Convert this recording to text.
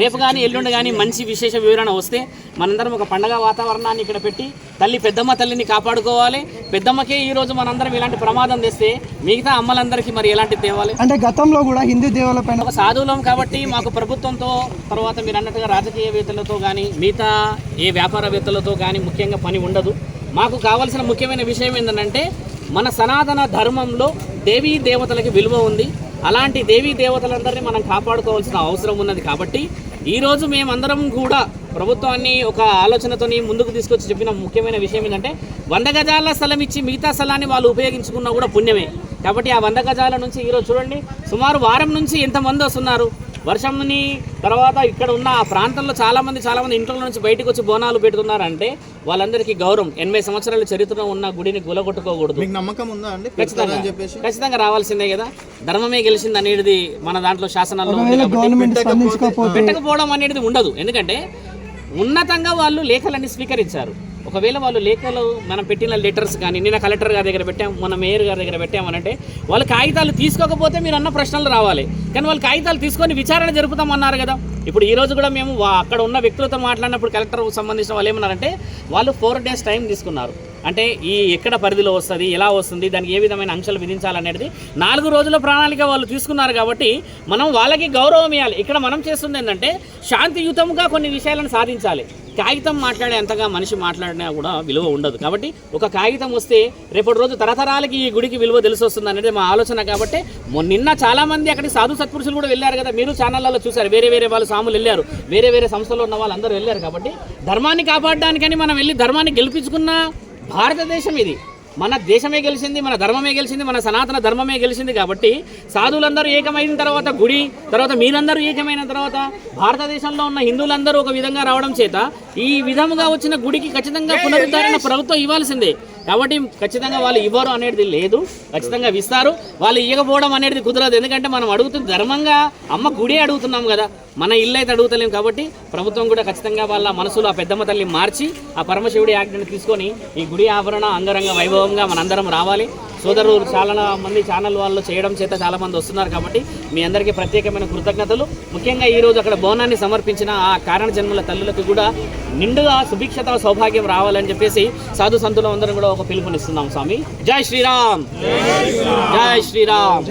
రేపు కానీ ఎల్లుండి కానీ మంచి విశేష వివరణ వస్తే మనందరం ఒక పండగ వాతావరణాన్ని ఇక్కడ పెట్టి తల్లి పెద్దమ్మ తల్లిని కాపాడుకోవాలి. పెద్దమ్మకే ఈ రోజు మనందరం ఇలాంటి ప్రమాదం తెస్తే మిగతా అమ్మలందరికీ మరి ఎలాంటి తేవాలి? అంటే గతంలో కూడా హిందూ దేవుల పైన ఒక సాధువులం కాబట్టి మాకు ప్రభుత్వంతో తర్వాత మీరు అన్నట్టుగా రాజకీయవేత్తలతో కానీ మిగతా ఏ వ్యాపారవేత్తలతో కానీ ముఖ్యంగా పని ఉండదు. మాకు కావాల్సిన ముఖ్యమైన విషయం ఏంటంటే మన సనాతన ధర్మంలో దేవీ దేవతలకి విలువ ఉంది. అలాంటి దేవీ దేవతలందరినీ మనం కాపాడుకోవాల్సిన అవసరం ఉన్నది కాబట్టి ఈరోజు మేమందరం కూడా ప్రభుత్వాన్ని ఒక ఆలోచనతోని ముందుకు తీసుకొచ్చి చెప్పిన ముఖ్యమైన విషయం ఏంటంటే వంద గజాల స్థలం ఇచ్చి మిగతా స్థలాన్ని వాళ్ళు ఉపయోగించుకున్నా కూడా పుణ్యమే. కాబట్టి ఆ వంద గజాల నుంచి ఈరోజు చూడండి సుమారు వారం నుంచి ఎంతమంది వస్తున్నారు? వర్షంని తర్వాత ఇక్కడ ఉన్న ఆ ప్రాంతంలో చాలామంది చాలామంది ఇంట్లో నుంచి బయటకు వచ్చి బోనాలు పెడుతున్నారంటే వాళ్ళందరికీ గౌరవం. ఎనభై సంవత్సరాల చరిత్ర ఉన్న గుడిని గులగొట్టుకోకూడదు. మీకు నమ్మకం ఉందా అండి? ఖచ్చితంగా. ఖచ్చితంగా రావాల్సిందే కదా. ధర్మమే గెలిచింది అనేది మన దాంట్లో శాసనాల్లో పెట్టకపోవడం అనేది ఉండదు. ఎందుకంటే ఉన్నతంగా వాళ్ళు లేఖలన్నీ స్వీకరించారు. ఒకవేళ వాళ్ళు లేఖలు మనం పెట్టిన లెటర్స్ కానీ నిన్న కలెక్టర్ గారి దగ్గర పెట్టాం మన మేయర్ గారి దగ్గర పెట్టామనంటే వాళ్ళు కాగితాలు తీసుకోకపోతే మీరు అన్న ప్రశ్నలు రావాలి. కానీ వాళ్ళు కాగితాలు తీసుకొని విచారణ జరుపుతామన్నారు కదా. ఇప్పుడు ఈ రోజు కూడా మేము వా- అక్కడ ఉన్న వ్యక్తులతో మాట్లాడినప్పుడు కలెక్టర్ సంబంధించిన వాళ్ళు ఏమన్నారంటే వాళ్ళు ఫోర్ డేస్ టైం తీసుకున్నారు. అంటే ఈ ఎక్కడ పరిధిలో వస్తుంది ఎలా వస్తుంది దానికి ఏ విధమైన అంశాలు విధించాలనేది నాలుగు రోజుల ప్రణాళిక వాళ్ళు తీసుకున్నారు కాబట్టి మనం వాళ్ళకి గౌరవం ఇవ్వాలి ఇక్కడ మనం చేస్తుంది ఏంటంటే శాంతియుతంగా కొన్ని విషయాలను సాధించాలి. కాగితం మాట్లాడే అంతగా మనిషి మాట్లాడినా కూడా విలువ ఉండదు. కాబట్టి ఒక కాగితం వస్తే రేపటి రోజు తరతరాలకి ఈ గుడికి విలువ తెలిసి వస్తుంది అనేది మా ఆలోచన. కాబట్టి మొన్న నిన్న చాలా మంది అక్కడికి సాధు సత్పురుషులు కూడా వెళ్ళారు కదా. మీరు ఛానళ్ళలో చూశారు. వేరే వేరే వాళ్ళు సాములు వెళ్ళారు. వేరే వేరే సంస్థలో ఉన్న వాళ్ళందరూ వెళ్ళారు. కాబట్టి ధర్మాన్ని కాపాడడానికని మనం వెళ్ళి ధర్మాన్ని గెలిపించుకున్న భారతదేశం ఇది. మన దేశమే గెలిచింది మన ధర్మమే గెలిచింది మన సనాతన ధర్మమే గెలిచింది కాబట్టి సాధువులందరూ ఏకమైన తర్వాత గుడి తర్వాత మీరందరూ ఏకమైన తర్వాత భారతదేశంలో ఉన్న హిందువులందరూ ఒక విధంగా రావడం చేత ఈ విధముగా వచ్చిన గుడికి ఖచ్చితంగా పునరుద్ధరణ ప్రభుత్వం ఇవ్వాల్సిందే. కాబట్టి ఖచ్చితంగా వాళ్ళు ఇవ్వరు అనేది లేదు. ఖచ్చితంగా ఇస్తారు. వాళ్ళు ఇవ్వకపోవడం అనేది కుదరదు. ఎందుకంటే మనం అడుగుతుంది ధర్మంగా అమ్మ గుడి అడుగుతున్నాం కదా. మన ఇల్లు అయితే అడుగుతలేం కాబట్టి ప్రభుత్వం కూడా ఖచ్చితంగా వాళ్ళ మనసులో ఆ పెద్దమ్మ తల్లి మార్చి ఆ పరమశివుడి యాక్ట్ని తీసుకొని ఈ గుడి ఆభరణ అంగరంగ వైభవంగా మనందరం రావాలి. సోదరులు చాలా మంది ఛానల్ వాళ్ళు చేయడం చేత చాలా మంది వస్తున్నారు కాబట్టి మీ అందరికీ ప్రత్యేకమైన కృతజ్ఞతలు. ముఖ్యంగా ఈ రోజు అక్కడ బోనాన్ని సమర్పించిన ఆ కారణ జన్మల తల్లులకు కూడా నిండుగా సుభిక్షత సౌభాగ్యం రావాలని చెప్పేసి సాధు సంతులం అందరం కూడా ఒక పిలుపునిస్తున్నాం స్వామి. జై శ్రీరామ్. జై శ్రీరామ్.